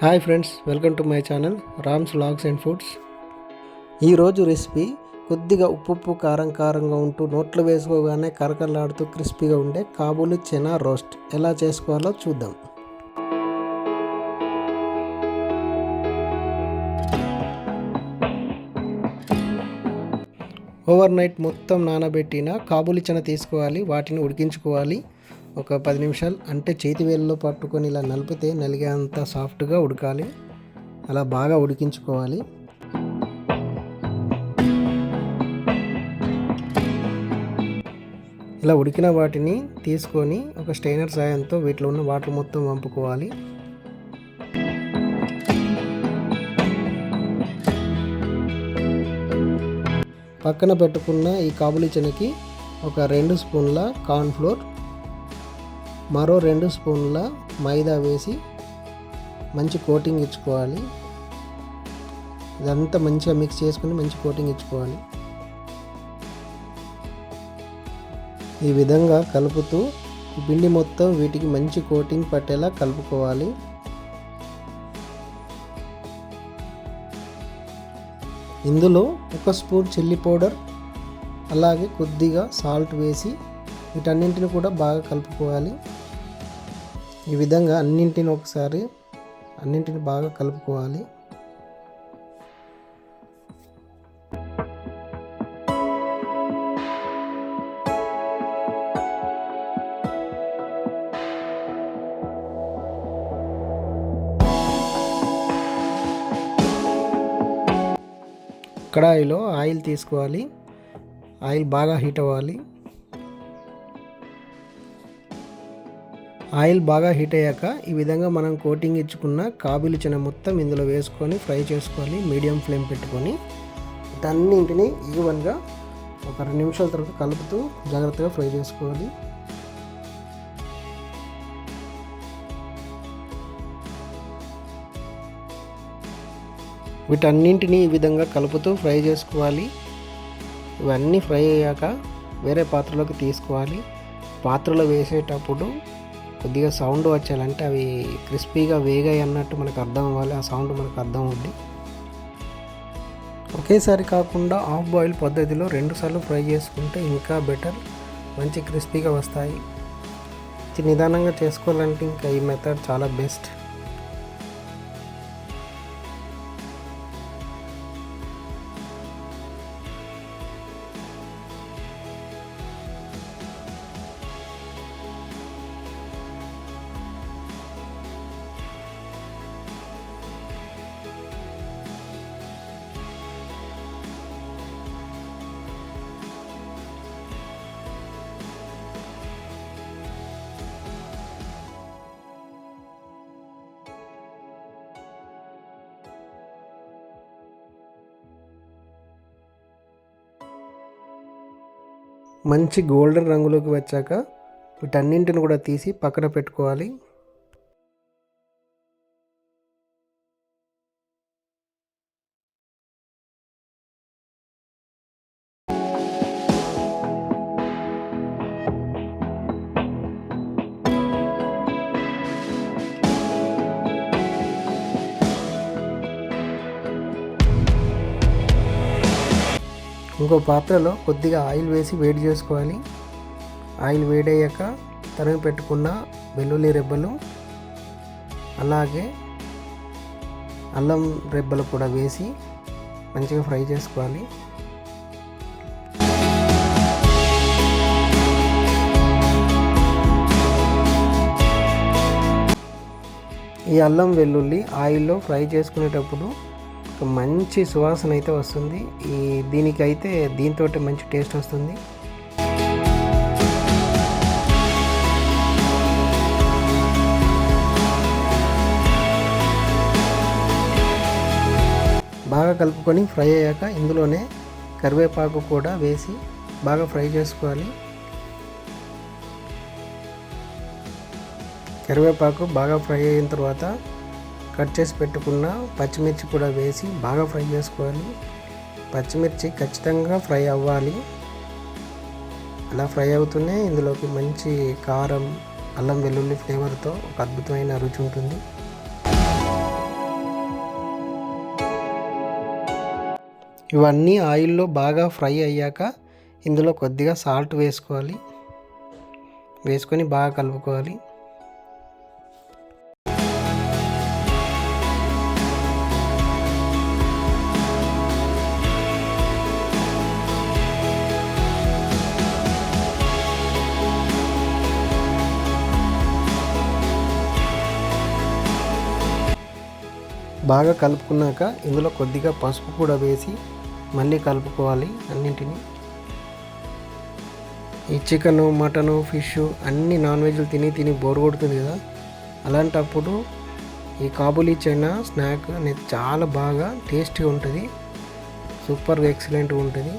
Hi friends welcome to my channel Rams logs and foods. ఈరోజు recipe కొద్దిగా ఉప్పు ఉప్పు కారం కారంగా ఉంటూ నోట్లో వేసుకోగానే కరకరలాడుతూ క్రిస్పీగా ఉండే కాబూలి చెనా రోస్ట్. ఎలా చేసుకోవాలో చూద్దాం. ఓవర్ నైట్ మొత్తం నానబెట్టిన కాబూలి చెన తీసుకోవాలి వాటిని ఉడికించుకోవాలి. ఒక పది నిమిషాలు. అంటే చేతి వేళ్ళలో పట్టుకొని ఇలా నలిపితే నలిగేంత సాఫ్ట్గా ఉడకాలి. అలా బాగా ఉడికించుకోవాలి. ఇలా ఉడికిన వాటిని తీసుకొని ఒక స్టైనర్ సాయంతో వీటిలో ఉన్న వాటర్ మొత్తం వంపుకోవాలి. పక్కన పెట్టుకున్న ఈ కాబులి చెనకి ఒక రెండు స్పూన్ల కార్న్ఫ్లోర్ మరో రెండు స్పూన్ల మైదా వేసి మంచి కోటింగ్ ఇచ్చుకోవాలి. ఇదంతా మంచిగా మిక్స్ చేసుకుని మంచి కోటింగ్ ఇచ్చుకోవాలి. ఈ విధంగా కలుపుతూ పిండి మొత్తం వీటికి మంచి కోటింగ్ పట్టేలా కలుపుకోవాలి. ఇందులో ఒక స్పూన్ చిల్లీ పౌడర్ అలాగే కొద్దిగా సాల్ట్ వేసి వీటన్నింటిని కూడా బాగా కలుపుకోవాలి. ఈ విధంగా అన్నింటిని ఒకసారి అన్నింటిని బాగా కలుపుకోవాలి. కడాయిలో ఆయిల్ తీసుకోవాలి. ఆయిల్ బాగా హీట్ అవ్వాలి. ఆయిల్ బాగా హీట్ అయ్యాక ఈ విధంగా మనం కోటింగ్ ఇచ్చుకున్న కాబీలు చిన్న మొత్తం ఇందులో వేసుకొని ఫ్రై చేసుకోవాలి. మీడియం ఫ్లేమ్ పెట్టుకొని దాన్నింటిని ఈవెన్గా ఒక రెండు నిమిషాల తర్వాత కలుపుతూ జాగ్రత్తగా ఫ్రై చేసుకోవాలి. వీటన్నింటినీ ఈ విధంగా కలుపుతూ ఫ్రై చేసుకోవాలి. ఇవన్నీ ఫ్రై అయ్యాక వేరే పాత్రలోకి తీసుకోవాలి. పాత్రలో వేసేటప్పుడు కొద్దిగా సౌండ్ వచ్చాలంటే అవి క్రిస్పీగా వేగాయి అన్నట్టు మనకు అర్థం అవ్వాలి. ఆ సౌండ్ మనకు అర్థం అవుద్ది. ఒకేసారి కాకుండా ఆఫ్ బాయిల్ పద్ధతిలో రెండుసార్లు ఫ్రై చేసుకుంటే ఇంకా బెటర్. మంచి క్రిస్పీగా వస్తాయి. నిదానంగా చేసుకోవాలంటే ఇంకా ఈ మెథడ్ చాలా బెస్ట్. మంచి గోల్డెన్ రంగులోకి వచ్చాక వీటన్నింటిని కూడా తీసి పక్కన పెట్టుకోవాలి. ఇంకో పాత్రలో కొద్దిగా ఆయిల్ వేసి వేడి చేసుకోవాలి. ఆయిల్ వేడయ్యాక తరిగి పెట్టుకున్న వెల్లుల్లి రెబ్బలు అలాగే అల్లం రెబ్బలు కూడా వేసి మంచిగా ఫ్రై చేసుకోవాలి. ఈ అల్లం వెల్లుల్లి ఆయిల్లో ఫ్రై చేసుకునేటప్పుడు మంచి సువాసన అయితే వస్తుంది. ఈ దీనికైతే దీంతో మంచి టేస్ట్ వస్తుంది. బాగా కలుపుకొని ఫ్రై అయ్యాక ఇందులోనే కరివేపాకు కూడా వేసి బాగా ఫ్రై చేసుకోవాలి. కరివేపాకు బాగా ఫ్రై అయిన తర్వాత కట్ చేసి పెట్టుకున్న పచ్చిమిర్చి కూడా వేసి బాగా ఫ్రై చేసుకోవాలి. పచ్చిమిర్చి ఖచ్చితంగా ఫ్రై అవ్వాలి. అలా ఫ్రై అవుతూనే ఇందులోకి మంచి కారం అల్లం వెల్లుల్లి ఫ్లేవర్తో ఒక అద్భుతమైన రుచి ఉంటుంది. ఇవన్నీ ఆయిల్లో బాగా ఫ్రై అయ్యాక ఇందులో కొద్దిగా సాల్ట్ వేసుకోవాలి. వేసుకొని బాగా కలుపుకోవాలి. బాగా కలుపుకున్నాక ఇందులో కొద్దిగా పసుపు కూడా వేసి మళ్ళీ కలుపుకోవాలి అన్నింటినీ. ఈ చికెను మటను ఫిష్ అన్ని నాన్ వెజ్లు తిని తిని బోర్ కొడుతుంది కదా. అలాంటప్పుడు ఈ కాబూలీ చైనా స్నాక్ అనేది చాలా బాగా టేస్టీగా ఉంటుంది. సూపర్గా ఎక్సలెంట్గా ఉంటుంది.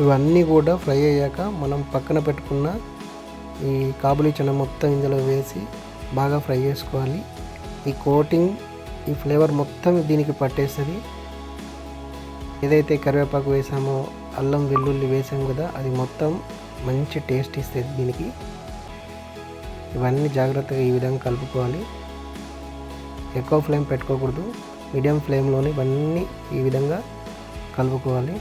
ఇవన్నీ కూడా ఫ్రై అయ్యాక మనం పక్కన పెట్టుకున్న ఈ కాబులి చెన మొత్తం ఇందులో వేసి బాగా ఫ్రై చేసుకోవాలి. ఈ కోటింగ్ ఈ ఫ్లేవర్ మొత్తం దీనికి పట్టేస్తుంది. ఏదైతే కరివేపాకు వేసామో అల్లం వెల్లుల్లి వేసాం కదా అది మొత్తం మంచి టేస్ట్ ఇస్తుంది దీనికి. ఇవన్నీ జాగ్రత్తగా ఈ విధంగా కలుపుకోవాలి. ఎక్కువ ఫ్లేమ్ పెట్టుకోకూడదు. మీడియం ఫ్లేమ్లోనే ఇవన్నీ ఈ విధంగా కలుపుకోవాలి.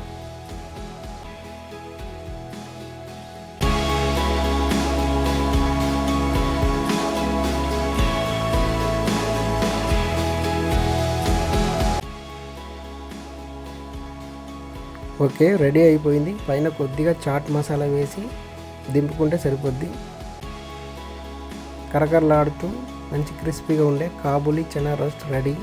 ఓకే రెడీ అయిపోయింది. పైన కొద్దిగా చాట్ మసాలా వేసి దింపుకుంటే సరిపోద్ది. కరకరలాడుతూ మంచి క్రిస్పీగా ఉండే కాబూలి చనా రోస్ట్ రెడీ.